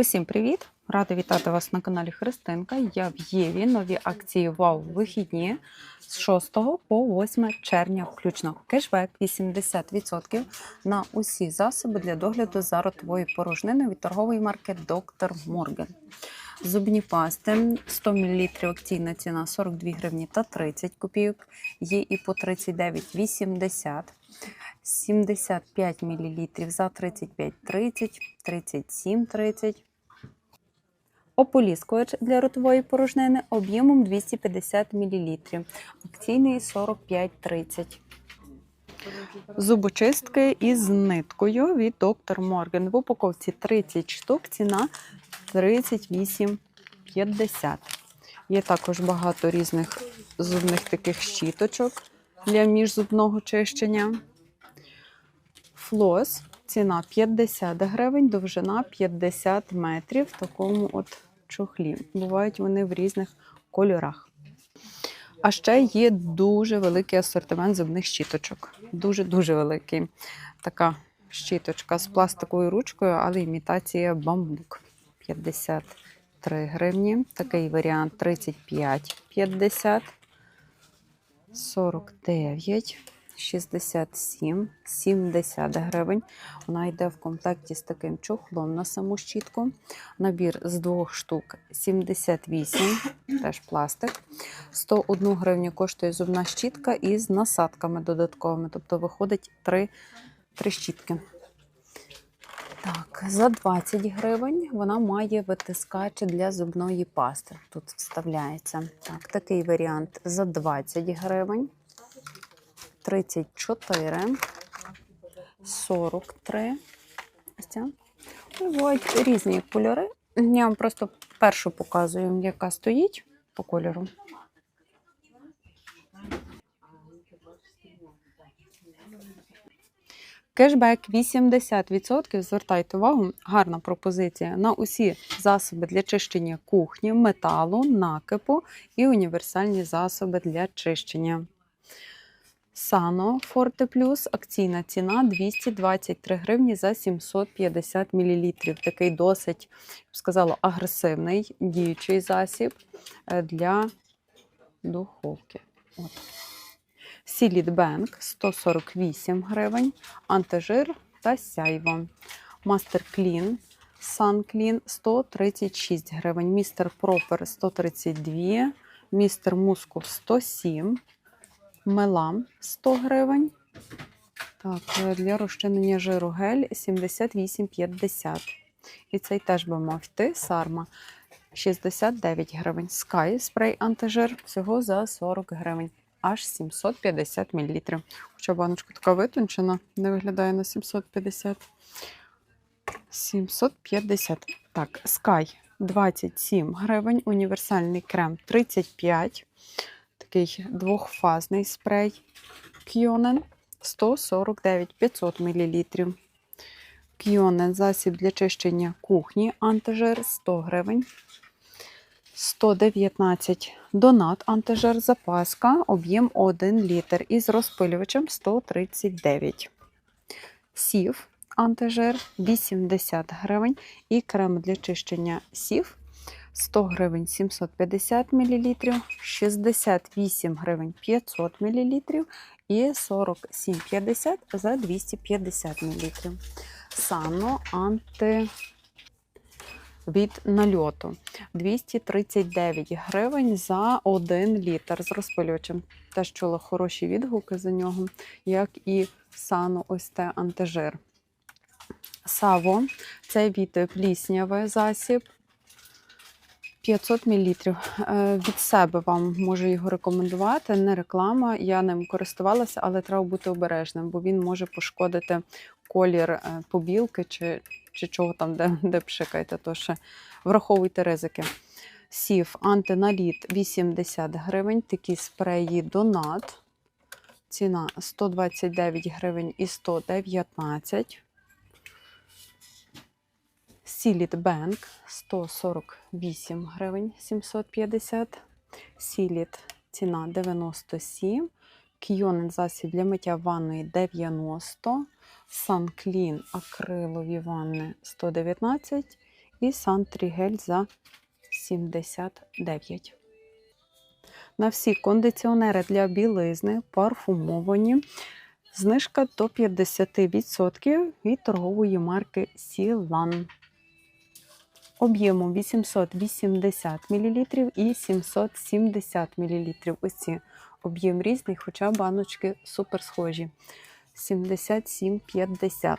Усім привіт! Рада вітати вас на каналі Христинка. Я в Єві. Нові акції Вау вихідні з 6 по 8 червня включно. Кешбек 80% на усі засоби для догляду за ротовою порожниною від торгової марки Доктор Морген. Зубні пасти 100 мл акційна ціна 42 гривні та 30 копійок. Є і по 39,80 75 мл за 35,30, 37,30. Ополіскувач для ротової порожнини об'ємом 250 мл. Акційний 45,30. Зубочистки із ниткою від Доктор Морген. В упаковці 30 штук, ціна 38,50. Є також багато різних зубних таких щіточок для міжзубного чищення. Флос, ціна 50 гривень, довжина 50 метрів в такому от чохлі. Бувають вони в різних кольорах. А ще є дуже великий асортимент зубних щіточок. Дуже-дуже великий. Така щіточка з пластиковою ручкою, але імітація бамбук. 53 гривні. Такий варіант 35,50, 49, 67, 70 гривень. Вона йде в комплекті з таким чохлом на саму щітку. Набір з двох штук 78, теж пластик. 101 гривню коштує зубна щітка із насадками додатковими. Тобто виходить 3, 3 щітки. Так, за 20 гривень вона має витискач для зубної пасти. Тут вставляється. Так, такий варіант за 20 гривень. 34, 43. Ось ця. Бувають різні кольори. Я вам просто першу показую, яка стоїть по кольору. Кешбек 80%. Звертайте увагу, гарна пропозиція на усі засоби для чищення кухні, металу, накипу і універсальні засоби для чищення. Сано Forte Plus, акційна ціна 223 гривні за 750 мл. Такий досить, я б сказала, агресивний діючий засіб е, для духовки. От. Бенк 148 гривень, антижир та сяйво. Мастер Клін, Сан Клін 136 гривень, містер Пропер 132, містер Мускул 107, Мелам 100 гривень. Так, е, для розчинення жиру гель 78,50. І цей теж би мав йти сарма 69 гривень. Sky спрей антижир всього за 40 гривень аж 750 мл. Хоча баночка така витончена, не виглядає на 750. 750. Так, Sky 27 гривень, універсальний крем 35. Такий двохфазний спрей. Кьонен 149 500 мл. Кьонен засіб для чищення кухні, антижир 100 гривень. 119 донат антижир запаска, об'єм 1 літр із розпилювачем 139. Сів антижир 80 гривень і крем для чищення сів 100 гривень 750 мл, 68 гривень 500 мл і 47,50 за 250 мл. Сано анти від нальоту 239 гривень за 1 літр з розпилювачем. Теж чула хороші відгуки за нього, як і сано ось те антижир. Саво це від пліснявий засіб. 500 мл. Від себе вам можу його рекомендувати. Не реклама. Я ним користувалася, але треба бути обережним, бо він може пошкодити колір е, побілки чи чи чого там, де де пшикаєте, то ще враховуйте ризики. Сів антиналіт 80 гривень, такі спреї Донат. Ціна 129 гривень і 119. Сіліт Бенк 148 гривень 750. Сіліт ціна 97. Кйонен засіб для миття ванної 90. Санклін акрилові ванни 119 І Сантрігель за 79. На всі кондиціонери для білизни парфумовані. Знижка до 50% від торгової марки Сілан. Об'ємом 880 мл і 770 мл. Ось ці об'єм різний, хоча баночки супер схожі. 77,50.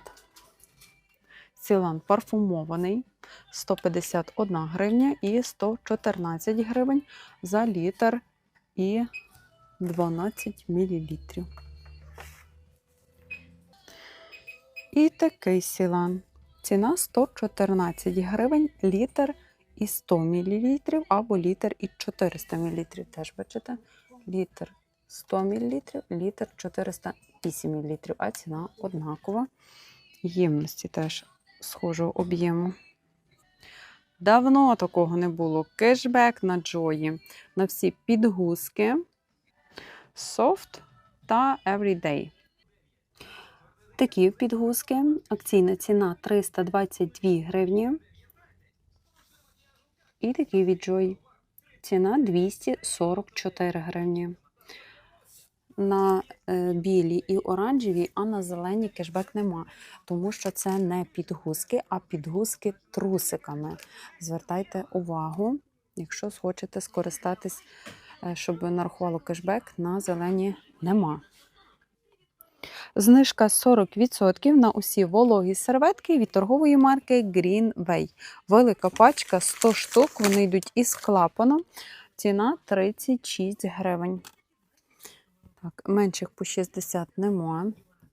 Сілан парфумований 151 гривня і 114 гривень за літр і 12 мл. І такий сілан. Ціна 114 гривень літр і 100 мл, або літр і 400 мл. Теж бачите? Літр 100 мл, літр 408 мл, а ціна однакова. Ємності теж схожого об'єму. Давно такого не було. Кешбек на Джої на всі підгузки, Soft та Everyday. Такі підгузки. Акційна ціна 322 гривні. І такі від Joy. Ціна 244 гривні. На е, білі і оранжеві, а на зелені кешбек нема, тому що це не підгузки, а підгузки трусиками. Звертайте увагу, якщо хочете скористатись, е, щоб нарахувало кешбек, на зелені нема. Знижка 40% на усі вологі серветки від торгової марки Greenway. Велика пачка 100 штук, вони йдуть із клапаном. Ціна 36 гривень. Так, менших по 60 нема.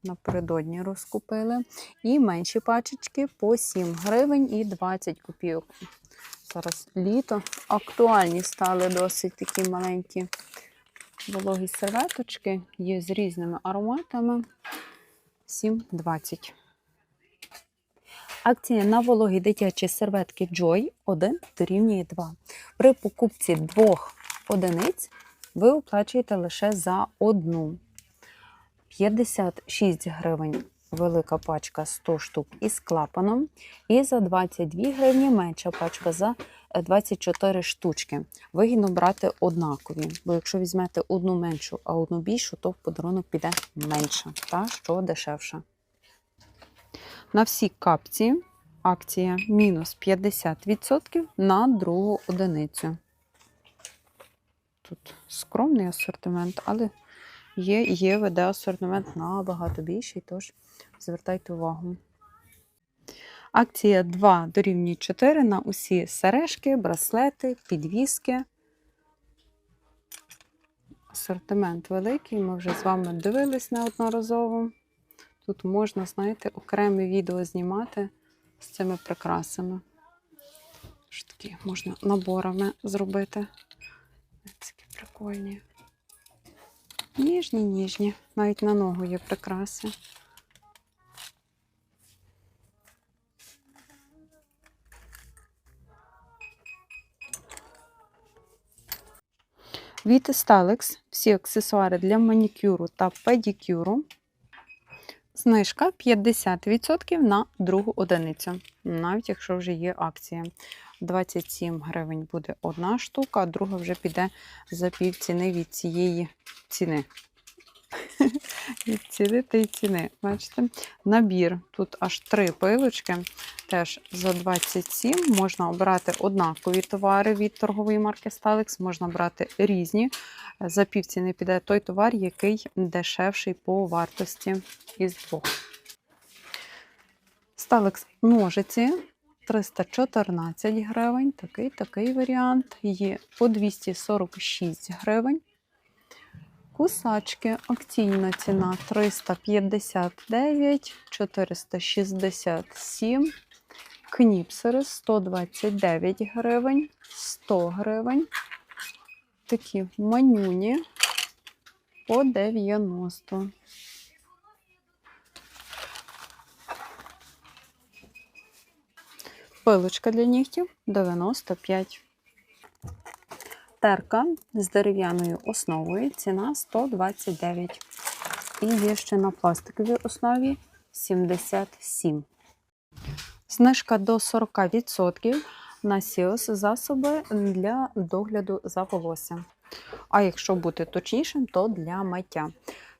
Напередодні розкупили. І менші пачечки по 7 гривень і 20 копійок. Зараз літо. Актуальні стали досить такі маленькі вологі серветочки. Є з різними ароматами. 7,20. Акція на вологі дитячі серветки Joy 1 дорівнює 2. При покупці двох одиниць ви оплачуєте лише за одну. 56 гривень велика пачка 100 штук із клапаном. І за 22 гривні менша пачка за 24 штучки. Вигідно брати однакові, бо якщо візьмете одну меншу, а одну більшу, то в подарунок піде менша, та що дешевше. На всі капці акція мінус 50% на другу одиницю. Тут скромний асортимент, але є ЄВД асортимент набагато більший, тож звертайте увагу. Акція 2 дорівнює 4 на усі сережки, браслети, підвіски. Асортимент великий, ми вже з вами дивились неодноразово. Тут можна, знаєте, окреме відео знімати з цими прикрасами. Такі можна наборами зробити. Такі прикольні. Ніжні, ніжні. Навіть на ногу є прикраси. Від Stalex всі аксесуари для манікюру та педикюру. Знижка 50% на другу одиницю, навіть якщо вже є акція. 27 гривень буде одна штука, а друга вже піде за пів ціни від цієї ціни. Від ціни та й ціни. Бачите? Набір. Тут аж три пилочки. Теж за 27 можна обрати однакові товари від торгової марки Stalex, можна брати різні. За пів ціни піде той товар, який дешевший по вартості із двох. Stalex ножиці 314 гривень. Такий такий варіант. Є по 246 гривень. Кусачки, акційна ціна 359, 467. Кніпсери 129 гривень, 100 гривень. Такі манюні по 90. Пилочка для нігтів 95. Терка з дерев'яною основою. Ціна 129. І є ще на пластиковій основі 77. Знижка до 40% на сіос засоби для догляду за волоссям. А якщо бути точнішим, то для миття.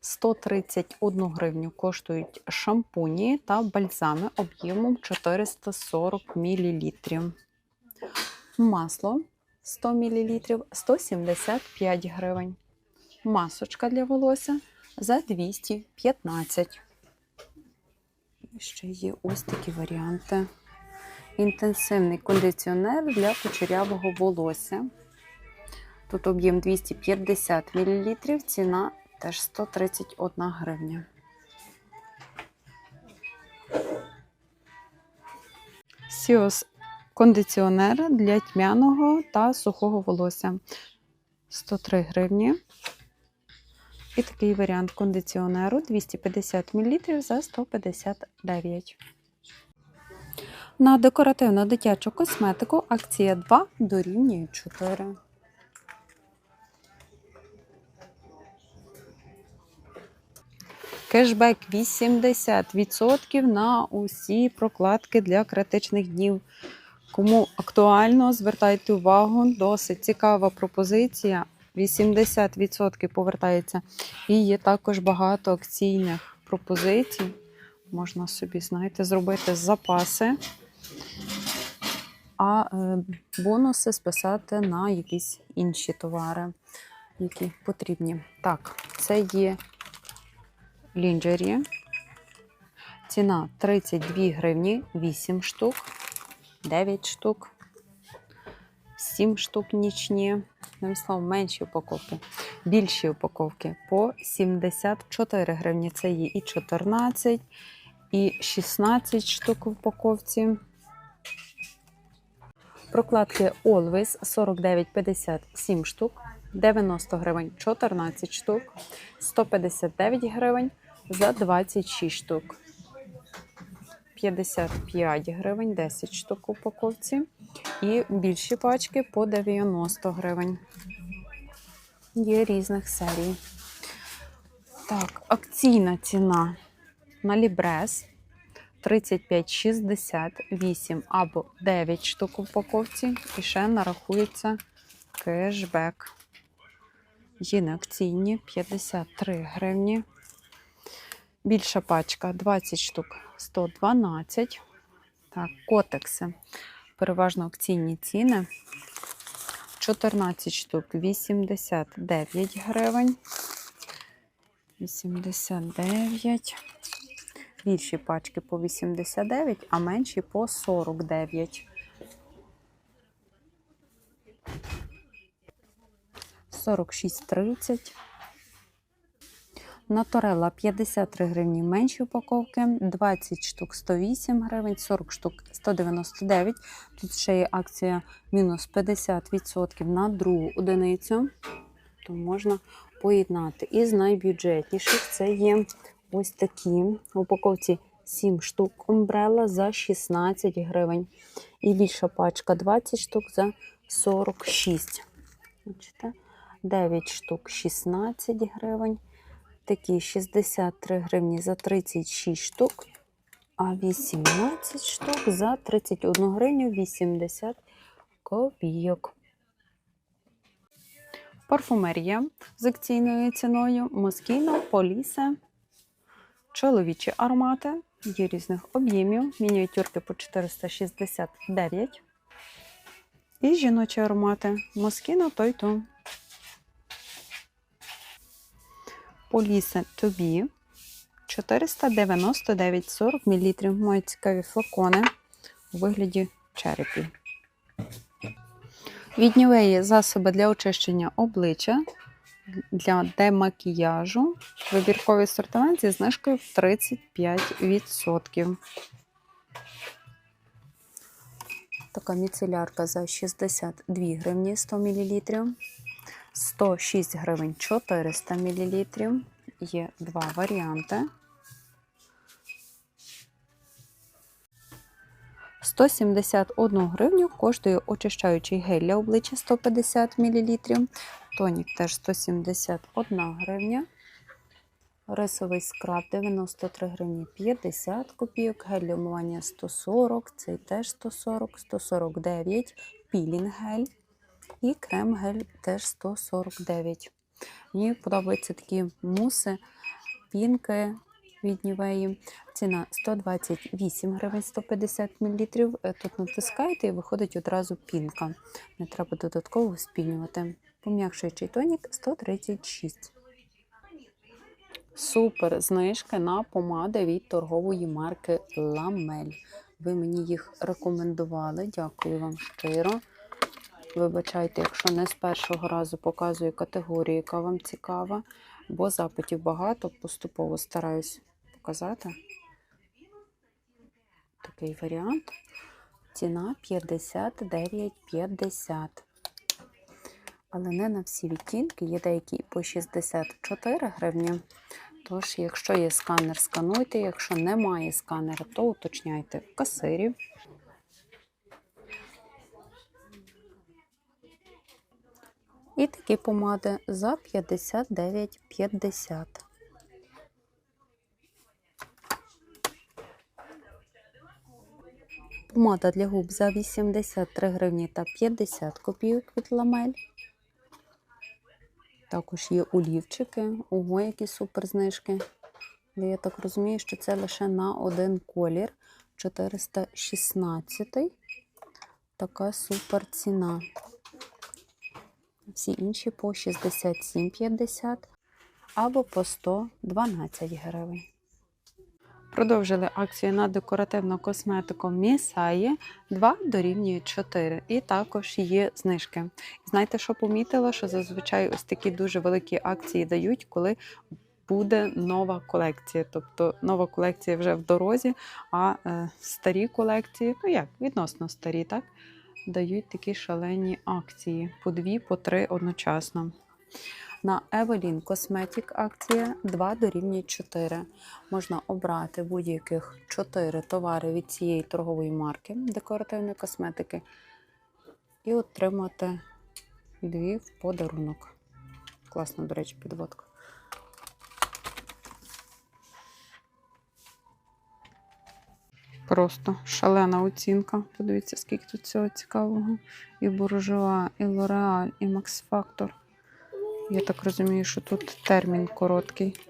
131 гривню коштують шампуні та бальзами об'ємом 440 мл. Масло 100 мл 175 гривень. Масочка для волосся за 215. І ще є ось такі варіанти. Інтенсивний кондиціонер для кучерявого волосся. Тут об'єм 250 мл, ціна теж 131 гривня. Сіос кондиціонер для тьмяного та сухого волосся 103 гривні. І такий варіант кондиціонеру 250 мл за 159. На декоративну дитячу косметику акція 2 дорівнює 4. Кешбек 80% на усі прокладки для критичних днів. Кому актуально, звертайте увагу, досить цікава пропозиція. 80% повертається. І є також багато акційних пропозицій. Можна собі, знаєте, зробити запаси, а е, бонуси списати на якісь інші товари, які потрібні. Так, це є лінджері. Ціна 32 гривні, 8 штук, 9 штук, 7 штук нічні. Одним словом, менші упаковки. Більші упаковки по 74 гривні. Це є і 14, і 16 штук в упаковці. Прокладки Always 49,50 7 штук, 90 гривень 14 штук, 159 гривень за 26 штук. 55 гривень 10 штук упаковці. І більші пачки по 90 гривень. Є різних серій. Так, акційна ціна на Лібрес 35,68 або 9 штук упаковці. І ще нарахується кешбек. Є на акційні 53 гривні. Більша пачка 20 штук 112. Так, котекси. Переважно акційні ціни. 14 штук 89 гривень. 89. Більші пачки по 89, а менші по 49. 46,30. Наторела 53 гривні менші упаковки, 20 штук 108 гривень, 40 штук 199. Тут ще є акція мінус 50% на другу одиницю, то можна поєднати. Із найбюджетніших це є ось такі упаковці 7 штук умбрела за 16 гривень. І більша пачка 20 штук за 46. Бачите? 9 штук 16 гривень. Такі 63 гривні за 36 штук, а 18 штук за 31 гривню 80 копійок. Парфумерія з акційною ціною Москіно, Полісе, чоловічі аромати, є різних об'ємів, мініатюрки по 469. І жіночі аромати Москіно той то. Полісе тобі 499,40 мл. Мають цікаві флакони у вигляді черепі. Від Нівеї засоби для очищення обличчя для демакіяжу. Вибірковий сортимент зі знижкою в 35%. Така міцелярка за 62 гривні 100 мл. 106 гривень 400 мл. Є два варіанти. 171 гривню коштує очищаючий гель для обличчя 150 мл. Тонік теж 171 гривня. Рисовий скраб 93 гривні 50 копійок, гель для умивання 140, цей теж 140, 149, пілінг гель і крем гель теж 149. Мені подобаються такі муси, пінки від Нівеї. Ціна 128 гривень 150 мл. Тут натискаєте і виходить одразу пінка. Не треба додатково спінювати. Пом'якшуючий тонік 136. Супер знижки на помади від торгової марки Ламель. Ви мені їх рекомендували. Дякую вам щиро. Вибачайте, якщо не з першого разу показую категорію, яка вам цікава, бо запитів багато, поступово стараюсь показати. Такий варіант. Ціна 59,50. Але не на всі відтінки, є деякі по 64 гривні. Тож, якщо є сканер, скануйте. Якщо немає сканера, то уточняйте в касирі. І такі помади за 59,50. Помада для губ за 83 гривні та 50 копійок від ламель. Також є олівчики. Ого, які супер знижки. Я так розумію, що це лише на один колір. 416. Така супер ціна. Всі інші по 67,50 або по 112 гривень. Продовжили акцію на декоративну косметику Місаї 2 дорівнює 4. І також є знижки. Знаєте, що помітила? Що зазвичай ось такі дуже великі акції дають, коли буде нова колекція. Тобто нова колекція вже в дорозі, а е, старі колекції, ну як, відносно старі, так? Дають такі шалені акції по дві, по три одночасно. На Evelyn Cosmetic акція 2 дорівнює 4. Можна обрати будь-яких 4 товари від цієї торгової марки декоративної косметики і отримати дві в подарунок. Класна, до речі, підводка. Просто шалена оцінка. Подивіться, скільки тут цього цікавого. І Буржуа, і Лореаль, і Макс Фактор. Я так розумію, що тут термін короткий.